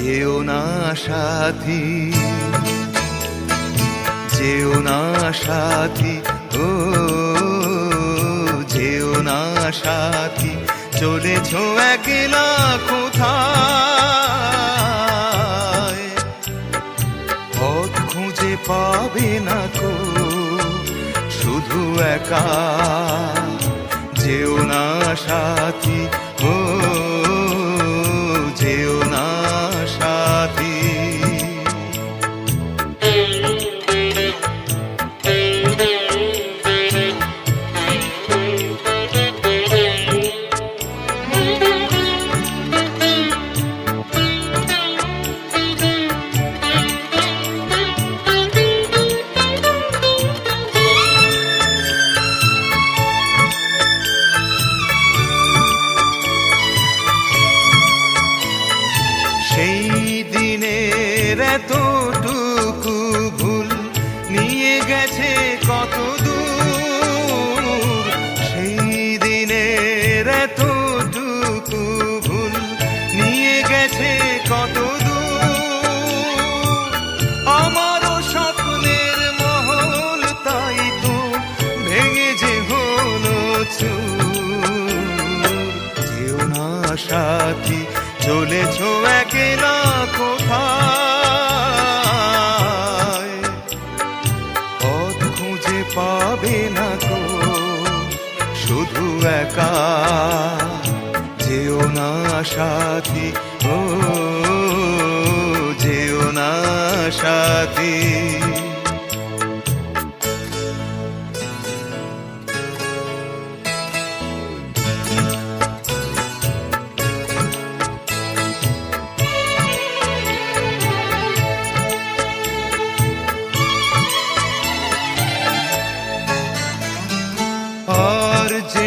যেও না সাথী, যেও না সাথী, ও, যেও না সাথী, চলেছ একলা কোথায়? পথ খুঁজে পাবে না কো, শুধু একা, যেও না সাথী, ও সেই দিনের এতটুকু ভুল নিয়ে গেছে কত দূর। সেই দিনের এতটুকু ভুল নিয়ে গেছে কত দূর। আমারও স্বপ্নের মহল তাই তো ভেঙে যে হলো সাথী চলেছ একলা কোথায় পথ খুঁজে পাবে না তো, শুধু একা। যেও না সাথী, ও, যেও না সাথী।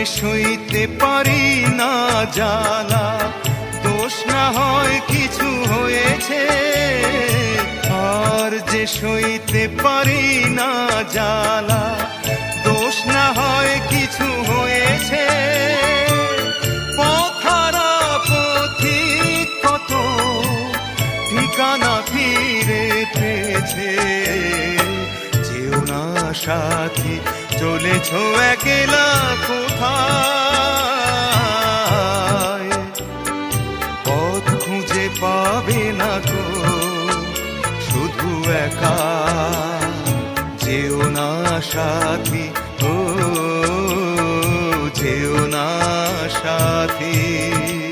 সইতে পারি না জ্বালা দোষ না হয় কিছু হয়েছে। আর যে সইতে পারি না জ্বালা দোষ না হয় কিছু হয়েছে। পথারা পথিক কত, ঠিকানা ফিরে পেয়েছে। না সাথী, চলেছ একলা কোথায়? পথ খুঁজে পাবে না তো, শুধু একা। যেও না সাথী, ও, যেও না সাথী।